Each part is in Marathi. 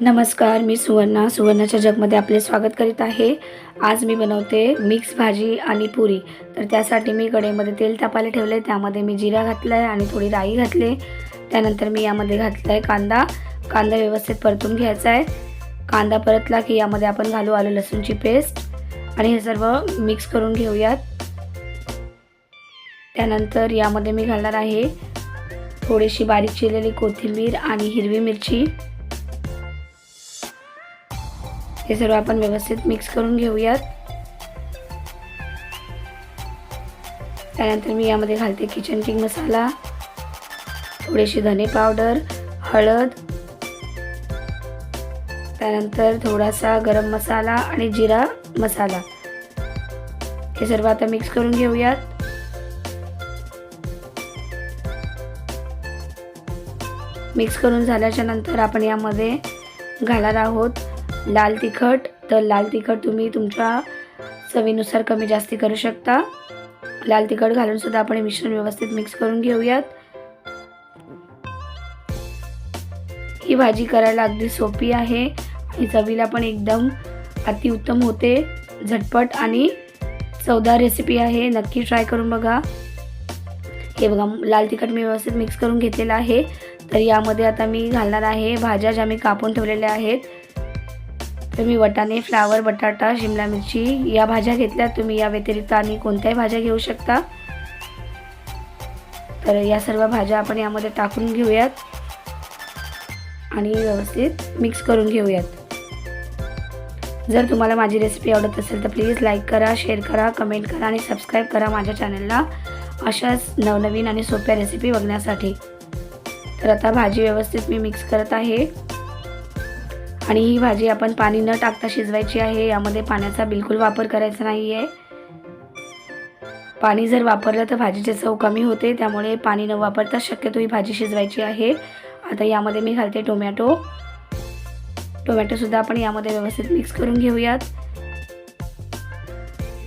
नमस्कार मी सुवर्णा. सुवर्णाच्या जगमध्ये आपले स्वागत करीत आहे. आज मी बनवते मिक्स भाजी आणि पुरी. तर त्यासाठी मी कढईमध्ये तेल तापायला ठेवले त्यामध्ये मी जिरा घातला आहे आणि थोडी राई घातली. त्यानंतर मी यामध्ये घातला आहे कांदा. कांदा व्यवस्थित परतून घ्यायचा आहे. कांदा परतला की यामध्ये आपण घालू आलं लसूणची पेस्ट. आणि हे सर्व मिक्स करून घेऊयात. त्यानंतर यामध्ये मी घालणार आहे थोडीशी बारीक चिरलेली कोथिंबीर आणि हिरवी मिरची. हे सर्व आपण व्यवस्थित मिक्स करून घेऊयात. त्यानंतर मी यामध्ये घालते किचन किंग मसाला थोडीशी धने पावडर हळद त्यानंतर थोडासा गरम मसाला आणि जिरा मसाला. हे सर्व आता मिक्स करून घेऊयात. मिक्स करून झाल्याच्यानंतर आपण यामध्ये घालणार आहोत लाल तिखट तर लाल तिखट तुम्ही तुमच्या चवीनुसार कमी जास्ती करू शकता. लाल तिखट घालून सुद्धा आपण हे मिश्रण व्यवस्थित मिक्स करून घेऊयात. ही भाजी करायला अगदी सोपी आहे. आणि चवीला पण एकदम अतिउत्तम होते. झटपट आणि चवदार रेसिपी आहे. नक्की ट्राय करून बघा. हे बघा लाल तिखट मी व्यवस्थित मिक्स करून घेतलेलं आहे. तर यामध्ये आता मी घालणार आहे भाज्या ज्या मी कापून ठेवलेल्या आहेत. तर मी वटाणे फ्लावर बटाटा शिमला मिरची या भाज्या घेतल्या. तुम्ही या व्यतिरिक्त आणि कोणत्याही भाज्या घेऊ शकता. तर या सर्व भाज्या आपण यामध्ये टाकून घेऊयात आणि व्यवस्थित मिक्स करून घेऊयात. जर तुम्हाला माझी रेसिपी आवडत असेल तर प्लीज लाईक करा शेअर करा कमेंट करा आणि सबस्क्राईब करा माझ्या चॅनलला अशाच नवनवीन आणि सोप्या रेसिपी बघण्यासाठी. तर आता भाजी व्यवस्थित मी मिक्स करत आहे. आणि ही भाजी आपण पाणी न टाकता शिजवायची आहे. यामध्ये पाण्याचा बिलकुल वापर करायचा नाही आहे पाणी जर वापरलं तर भाजीची चव कमी होते. त्यामुळे पाणी न वापरता शक्यतो ही भाजी शिजवायची आहे. आता यामध्ये मी घालते टोमॅटो. टोमॅटोसुद्धा आपण यामध्ये व्यवस्थित मिक्स करून घेऊयात.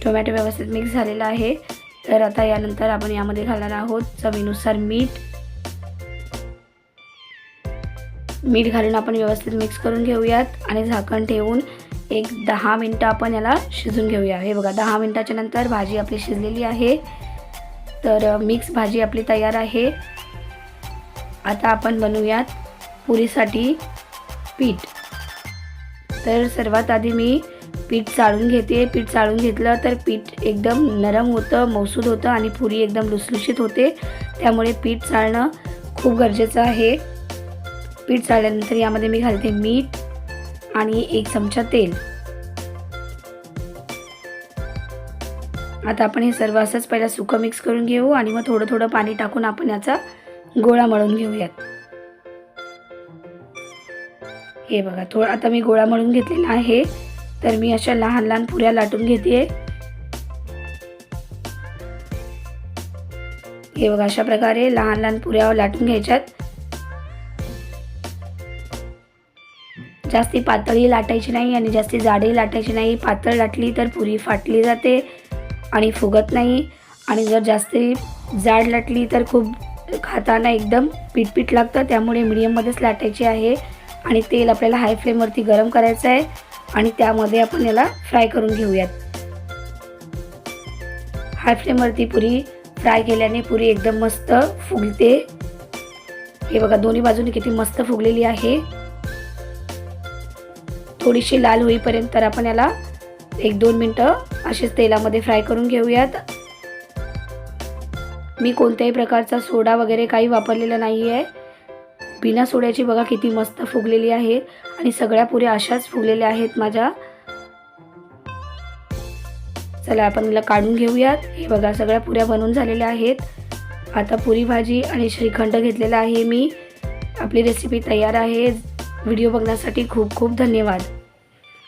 टोमॅटो व्यवस्थित मिक्स झालेला आहे. तर आता यानंतर आपण यामध्ये घालणार आहोत चवीनुसार मीठ. मीठ घालून आपण व्यवस्थित मिक्स करून घेऊयात आणि झाकण ठेवून एक दहा मिनटं आपण याला शिजून घेऊया. हे बघा दहा मिनटाच्या नंतर भाजी आपली शिजलेली आहे. तर मिक्स भाजी आपली तयार आहे. आता आपण बनवूयात पुरीसाठी पीठ. तर सर्वात आधी मी पीठ चाळून घेते. पीठ चाळून घेतलं तर पीठ एकदम नरम होतं मौसूद होतं आणि पुरी एकदम लुसलुशीत होते. त्यामुळे पीठ चाळणं खूप गरजेचं आहे. पीठ चाळल्यानंतर यामध्ये मी घालते मीठ आणि एक चमचा तेल. आता आपण हे सर्व असंच पहिला सुकं मिक्स करून घेऊ आणि मग थोडं थोडं पाणी टाकून आपण याचा गोळा मळून घेऊयात. हे बघा थोडं आता मी गोळा मळून घेतलेला आहे. तर मी अशा लहान लहान पुऱ्या लाटून घेते. हे बघा अशा प्रकारे लहान लहान पुऱ्या लाटून घ्यायच्यात. जास्ती पातळी लाटायची नाही आणि जास्ती जाडही लाटायची नाही. पातळ लाटली तर पुरी फाटली जाते आणि फुगत नाही. आणि जर जास्ती जाड लाटली तर खूप खाताना एकदम पीठपीठ लागतं. त्यामुळे मिडियममध्येच लाटायची आहे. आणि तेल आपल्याला हाय फ्लेमवरती गरम करायचं आहे. आणि त्यामध्ये आपण याला फ्राय करून घेऊयात. हाय फ्लेमवरती पुरी फ्राय केल्याने पुरी एकदम मस्त फुगते. हे बघा दोन्ही बाजूने किती मस्त फुगलेली आहे. थोडीशी लाल होईपर्यंत तर आपण याला एक दोन मिनटं असेच तेलामध्ये फ्राय करून घेऊयात. मी कोणत्याही प्रकारचा सोडा वगैरे काही वापरलेला नाही आहे बिना सोड्याची बघा किती मस्त फुगलेली आहे आणि सगळ्या पुऱ्या अशाच फुगलेल्या आहेत माझ्या. चला आपण याला काढून घेऊयात. हे बघा सगळ्या पुऱ्या बनवून झालेल्या आहेत. आता पुरी भाजी आणि श्रीखंड घेतलेला आहे मी. आपली रेसिपी तयार आहे. व्हिडिओ बघण्यासाठी खूप खूप धन्यवाद.